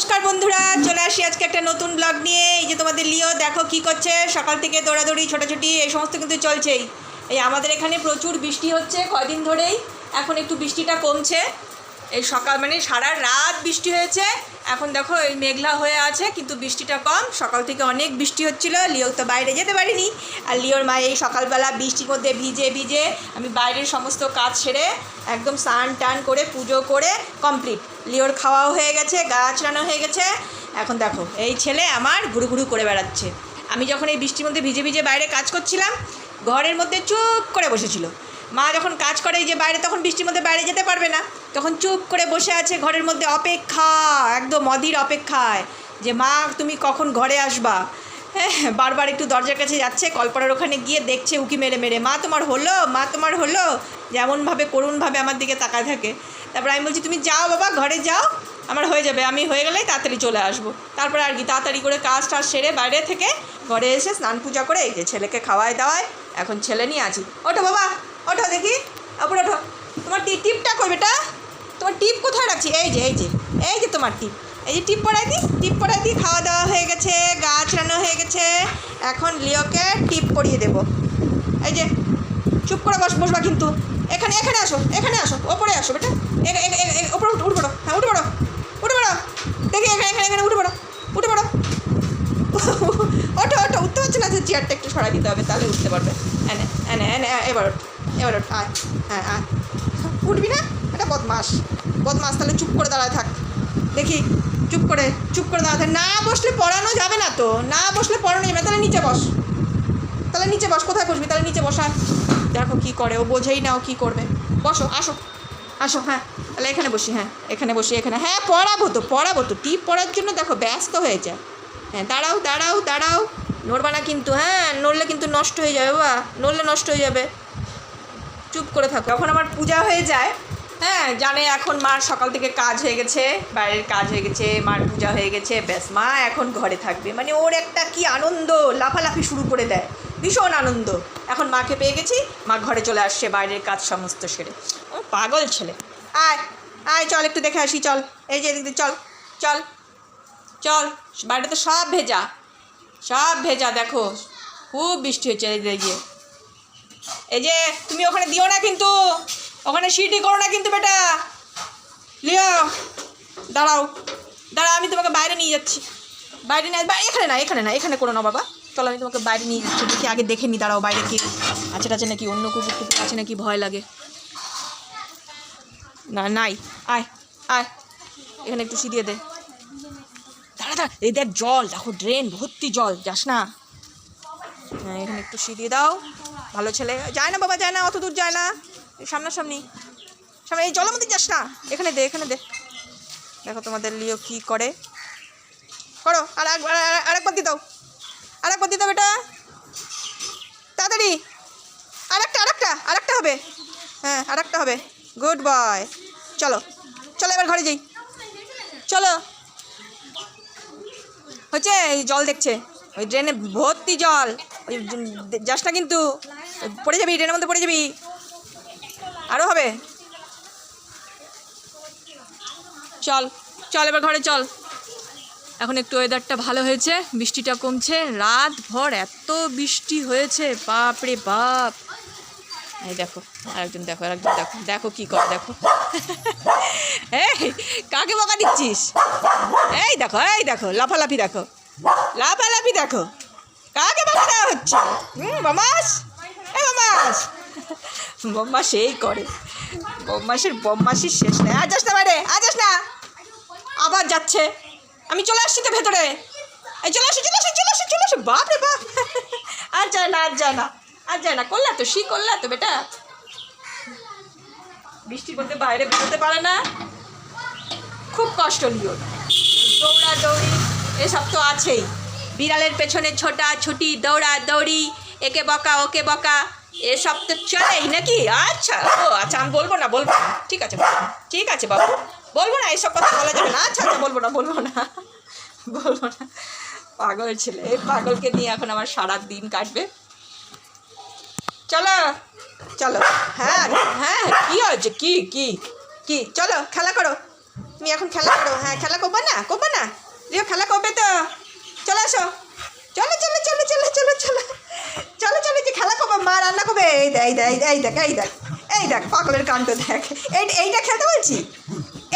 নমস্কার বন্ধুরা, চলে আসি আজকে একটা নতুন ব্লগ নিয়ে। এই যে তোমাদের লিও, দেখো কি করছে। সকাল থেকে দৌড়াদৌড়ি, ছোটাছুটি, এই সমস্ত কিন্তু চলছেই। এই আমাদের এখানে প্রচুর বৃষ্টি হচ্ছে কয়দিন ধরেই। এখন একটু বৃষ্টিটা কমছে। এই সকাল মানে সারা রাত বৃষ্টি হয়েছে। এখন দেখো এই মেঘলা হয়ে আছে, কিন্তু বৃষ্টিটা কম। সকাল থেকে অনেক বৃষ্টি হচ্ছিল, লিও তো বাইরে যেতে পারিনি। আর লিওর মা এই সকালবেলা বৃষ্টির মধ্যে ভিজে ভিজে আমি বাইরের সমস্ত কাজ সেরে একদম স্নান টান করে, পুজো করে কমপ্লিট লিওর খাওয়াও হয়ে গেছে গাছ রানো হয়ে গেছে। এখন দেখো, এই ছেলে আমার ঘুরু ঘুরু করে বেড়াচ্ছে। আমি যখন এই বৃষ্টির মধ্যে ভিজে ভিজে বাইরে কাজ করছিলাম, ঘরের মধ্যে চুপ করে বসেছিল। মা যখন কাজ করে এই যে বাইরে, তখন বৃষ্টির মধ্যে বাইরে যেতে পারবে না। তখন চুপ করে বসে আছে ঘরের মধ্যে অপেক্ষা, একদম অধীর অপেক্ষায় যে, মা, তুমি কখন ঘরে আসবা? হ্যাঁ বারবার একটু দরজার কাছে যাচ্ছে কলপাড়ার ওখানে গিয়ে দেখছে উকি মেরে মেরে, মা, তোমার হলো? মা, তোমার হলো? যেমনভাবে করুণভাবে আমার দিকে তাকায় থাকে। তারপর আমি বলছি, তুমি যাও বাবা, ঘরে যাও, আমার হয়ে যাবে, আমি হয়ে গেলেই তাড়াতাড়ি চলে আসব। তারপরে আর কি, তাড়াতাড়ি করে কাজ টাজ সেরে বাইরে থেকে ঘরে এসে স্নান পূজা করে এই যে ছেলেকে খাওয়ায় দাওয়ায় এখন ছেলে নিয়ে আছি। ওটা বাবা। ওঠো দেখি, ওপর ওঠো। তোমার টিপটা কই বেটা তোমার টিপ কোথায় রাখছি? এই যে এই যে এই যে তোমার টিপ। এই যে টিপ পড়াই দিই টিপ পড়াই দিই খাওয়া দাওয়া হয়ে গেছে গা আঁচড়ানো হয়ে গেছে। এখন লিওকে টিপ পরিয়ে দেবো। এই যে, চুপ করে বস বসবা কিন্তু। এখানে এখানে আসো এখানে আসো, ওপরে আসো বেটা। ওপরে উঠে উঠে পড়ো। হ্যাঁ উঠে পড়ো। উঠে পড়ো। দেখি, এখানে এখানে এখানে উঠে পড়ো। উঠে পড়ো। ওঠো ওঠো, উঠতে পারছে না যে চেয়ারটা একটু সরাই দিতে হবে, তাহলে উঠতে পারবে। এনে এনে এনে এবার ওঠ এবার ওঠ, আয় হ্যাঁ আয়। উঠবি না? এটা বদমাস বদমাস তাহলে চুপ করে দাঁড়ায় থাক। দেখি, চুপ করে চুপ করে দাঁড়াতে না বসলে পড়ানো যাবে না তো। না বসলে পড়ানো যাবে তাহলে নিচে বস। তাহলে নিচে বস। কোথায় বসবি? তাহলে নিচে বসায় দেখো কি করে, ও বোঝেই না ও কী করবে। বসো, আসো আসো হ্যাঁ। তাহলে এখানে বসি হ্যাঁ এখানে বসি, এখানে। হ্যাঁ পড়াবো তো পড়াবো তো। টিপ পড়ার জন্য দেখো ব্যস্ত হয়ে যায় হ্যাঁ দাঁড়াও দাঁড়াও দাঁড়াও। নড়বা না কিন্তু হ্যাঁ নড়লে কিন্তু নষ্ট হয়ে যাবে, বাবা। নড়লে নষ্ট হয়ে যাবে। চুপ করে থাকো। যখন আমার পূজা হয়ে যায় হ্যাঁ জানে এখন মার সকাল থেকে কাজ হয়ে গেছে, বাইরের কাজ হয়ে গেছে, মার পূজা হয়ে গেছে, ব্যাস, মা এখন ঘরে থাকবে। মানে ওর একটা কি আনন্দ, লাফালাফি শুরু করে দেয়। ভীষণ আনন্দ। এখন মাকে পেয়ে গেছি, মা ঘরে চলে আসছে, বাইরের কাজ সমস্ত সেরে। ও, পাগল ছেলে। আয় আয়, চল একটু দেখে আসি, চল। এই যে চল চল। চল বাইরে তো সব ভেজা। সব ভেজা, দেখো। খুব বৃষ্টি হচ্ছে এই যে- এই যে, তুমি ওখানে দিও না কিন্তু। ওখানে সিটি করো না কিন্তু বেটা। লিও, দাঁড়াও। দাঁড়াও, আমি তোমাকে বাইরে নিয়ে যাচ্ছি। বাইরে না বা- এখানে না এখানে না, এখানে করো না বাবা। চলো, আমি তোমাকে বাইরে নিয়ে যাচ্ছি। দেখি, আগে দেখে নি, দাঁড়াও বাইরে কি আছে টাছে নাকি, অন্য কুকুর কুকুর আছে নাকি, ভয় লাগে। না, নাই। আয় আয়। এখানে একটু সিঁড়িয়ে দে। দাঁড়া এই দেখ জল, দেখো ড্রেন ভর্তি জল, যাস না। হ্যাঁ এখানে একটু সিঁড়িয়ে দাও। ভালো ছেলে। যায় না বাবা, যায় না, অত দূর যায় না। সামনাসামনি। সামনে, এই জলের মধ্যে যাস না। এখানে দে, এখানে দেখো তোমাদের লিও কি করে। করো, আর এক- আর- আর- আরেকবার দিয়ে দাও। আরেকবার দিয়ে দাও বেটা। তাড়াতাড়ি। আরেকটা আরেকটা আরেকটা হবে। হ্যাঁ আরেকটা হবে। Good boy. চলো চলো এবার ঘরে যাই। চলো। হচ্ছে জল দেখছে। ওই ড্রেনে ভর্তি জল। ওই যাস না কিন্তু। পড়ে যাবি, ড্রেনের মধ্যে পড়ে যাবি। আরও হবে। চল চল এবার ঘরে চল। এখন একটু ওয়েদারটা ভালো হয়েছে, বৃষ্টিটা কমছে। রাত ভর এত বৃষ্টি হয়েছে বাপ রে বাপ। এই দেখো, আরেকজন দেখো আরেকজন দেখো। দেখো কি করে, দেখো। এই কাকে বকা দিচ্ছিস? এই দেখো এই দেখো, লাফালাফি দেখো। লাফালাফি দেখো। কাকে বকা দেওয়া হচ্ছে? হুম, বমাস? এ বমাস। বম্মা সেই করে। বম্মাসের বম্মাসির শেষ নেই। আজ যাস না বাইরে আজ যাস না। আবার যাচ্ছে। আমি চলে আসছি তো ভেতরে। এই, চলে আসি চলে আসি চলে আসি চলে আসি। বাপ রে বাপ। আর যায় না, আর যায় না। আর যায় না। করলা তো শি করলা তো, বেটা। বৃষ্টির মধ্যে বাইরে বেরোতে পারে না। খুব কষ্ট লিও দৌড়া দৌড়ি এসব তো আছেই। বিড়ালের পেছনে ছোটা ছুটি দৌড়া দৌড়ি একে বকা, ওকে বকা, এসব তো চলেই নাকি? আচ্ছা ও আচ্ছা আমি বলব না বলব না। ঠিক আছে ঠিক আছে, বাবু। বলব না, এসব কথা বলা যাবে না। আচ্ছা আচ্ছা বলব না বলব না। বলব না। পাগল ছেলে, এই পাগলকে নিয়ে এখন আমার সারা দিন কাটবে। চলো চলো। হ্যাঁ হ্যাঁ কি হয়েছে? কি কি কি? চলো, খেলা করো। তুমি এখন খেলা করো হ্যাঁ খেলা করবে না? করবে না? লিও খেলা করবে তো? চলে আসো। চলো চলো চলো চলো চলো চলো। চলো চলো, যে খেলা করবে, মা রান্না করবে। এই দেখ এই দেখ এই দেখ এই দেখ এই দেখ, পাগলের কাণ্ড দেখ। এই, এইটা খেলতে বলছি?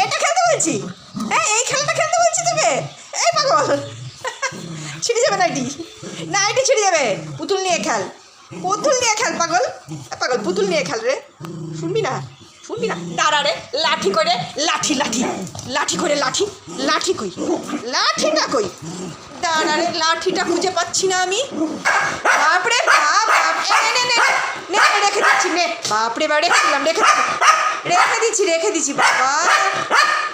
এটা খেলতে বলছি? হ্যাঁ এই খেলাটা খেলতে বলছি তোকে? এই পাগল। ছিঁড়ে যাবে নাইটি। নাইটি ছিঁড়ে যাবে। পুতুল নিয়ে খেল। পুতুল নিয়ে খেল, পাগল। পাগল, পুতুল নিয়ে খেল রে। শুনবি না? শুনবি না দাঁড়া রে লাঠি করে লাঠি লাঠি লাঠি করে লাঠি লাঠি কই লাঠিটা কই? দাঁড়া রে লাঠিটা খুঁজে পাচ্ছি না আমি। বাপরে বাপ বাপ এ, নে নে নে নে, রেখে দিচ্ছি নে। বাপরে বাপ রেখে দিলাম রেখে রেখে দিচ্ছি রেখে দিচ্ছি বাবা।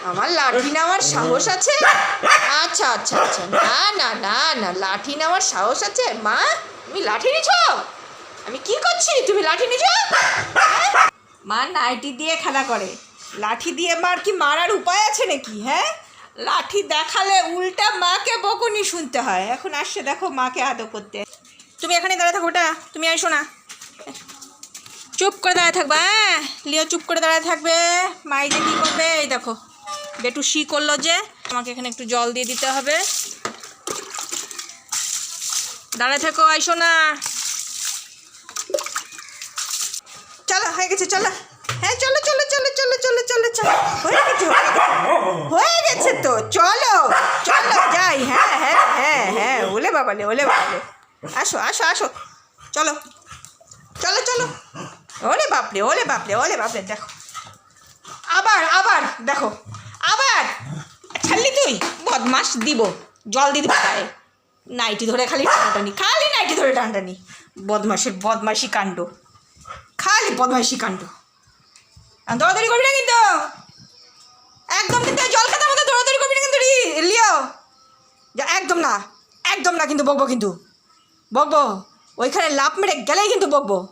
আমার লাঠি নেওয়ার সাহস আছে? আচ্ছা আচ্ছা আচ্ছা। না না না না লাঠি নেওয়ার সাহস আছে? মা তুমি লাঠি নিছ? আমি কি করছি? তুমি লাঠি নিছ? মা নাইটি দিয়ে খেলা করে। লাঠি দিয়ে মার কি মারার উপায় আছে নাকি হ্যাঁ? লাঠি দেখালে উল্টা মাকে বকুনি শুনতে হয়। এখন আসছে দেখো মাকে আদর করতে। তুমি এখানে দাঁড়িয়ে থাকো, ওটা। তুমি আইসো না চুপ করে দাঁড়িয়ে থাকবা হ্যাঁ? লিও চুপ করে দাঁড়িয়ে থাকবে। মাই যে কী করবে? এই দেখো। বেটু শি করল যে, আমাকে এখানে একটু জল দিয়ে দিতে হবে। দাঁড়ায় থেকো আইসো না চলো, হয়ে গেছে, চলো। হ্যাঁ চলো চলো চলো চলো চলো চলো চলো। হয়ে গেছে হয়ে গেছে। তো, চলো চলো, যাই। হ্যাঁ হ্যাঁ হ্যাঁ হ্যাঁ ওলে বাবালে ওলে বাবালে। আসো আসো আসো। চলো চলো চলো। ওলে বাপরে ওলে বাপরে ওলে বাপরে, দেখো। আবার আবার, দেখো। আবার। ছাড়লি তুই? বদমাস দিব। জল দিব গায়ে নাইটি ধরে খালি টানটানি, খালি নাইটি ধরে টানটানি। বদমাসের বদমাসি কাণ্ড। খালি বদমাইশি কাণ্ড। দৌড়াদৌড়ি করবি না কিন্তু? একদম কিন্তু জল খাতার মধ্যে দৌড়াদৌড়ি করবি না কিন্তু লিও। যা, একদম না একদম না কিন্তু, বকবো কিন্তু। বকবো, ওইখানে লাভ মেরে গেলেই কিন্তু বকবো।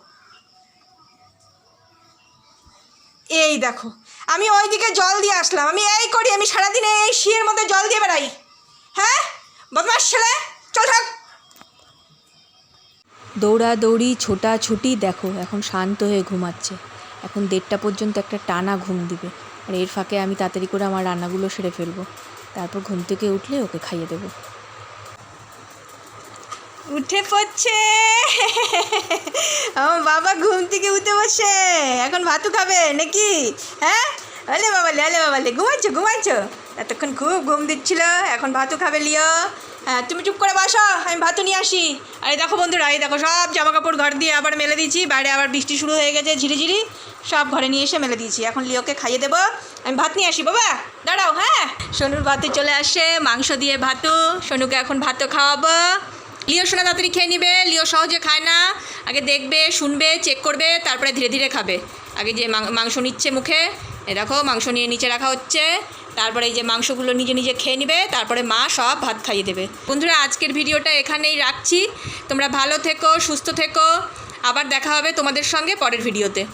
এই দেখো, আমি ওইদিকে জল দিয়ে আসলাম। আমি এই করি, আমি সারাদিনে এই শিয়ের মধ্যে জল দিয়ে বেড়াই। হ্যাঁ? বদমাস ছেলে, চল থাক। দৌড়াদৌড়ি, ছোটাছুটি, দেখো, এখন শান্ত হয়ে ঘুমাচ্ছে। এখন দেড়টা পর্যন্ত একটা টানা ঘুম দিবে। আর এর ফাঁকে আমি তাড়াতাড়ি করে আমার রান্নাগুলো সেরে ফেলব। তারপর ঘুম থেকে উঠলে ওকে খাইয়ে দেবো। উঠে পড়ছে। আমার বাবা ঘুম থেকে উঠে বসে। এখন ভাতু খাবে নাকি? হ্যাঁ? আলে বাবা লে আলে বাবা লে ঘুমাচ্ছ ঘুমাচ্ছ? এতক্ষণ খুব ঘুম দিচ্ছিল, এখন ভাতু খাবে লিও। হ্যাঁ তুমি চুপ করে বসো, আমি ভাতু নিয়ে আসি। আরে দেখো বন্ধুরা, এই দেখো সব জামা কাপড় ঘর দিয়ে আবার মেলে দিয়েছি, বাইরে আবার বৃষ্টি শুরু হয়ে গেছে, ঝিরিঝিরি। সব ঘরে নিয়ে এসে মেলে দিয়েছি, এখন লিওকে খাইয়ে দেবো। আমি ভাত নিয়ে আসি, বাবা, দাঁড়াও হ্যাঁ। সোনুর ভাতে চলে আসে, মাংস দিয়ে ভাতু সোনুকে এখন ভাতও খাওয়াবো। লিও সোনা তাড়াতাড়ি খেয়ে নিবে, লিও সহজে খায় না। আগে দেখবে, শুনবে চেক করবে, তারপরে ধীরে ধীরে খাবে। আগে যে মাংস নিচ্ছে মুখে, এ দেখো, মাংস নিয়ে নিচে রাখা হচ্ছে। তারপরে এই যে মাংসগুলো নিজে নিজে খেয়ে নিবে, তারপরে মা সব ভাত খাইয়ে দেবে। বন্ধুরা, আজকের ভিডিওটা এখানেই রাখছি। তোমরা ভালো থেকো, সুস্থ থেকো। আবার দেখা হবে তোমাদের সঙ্গে পরের ভিডিওতে।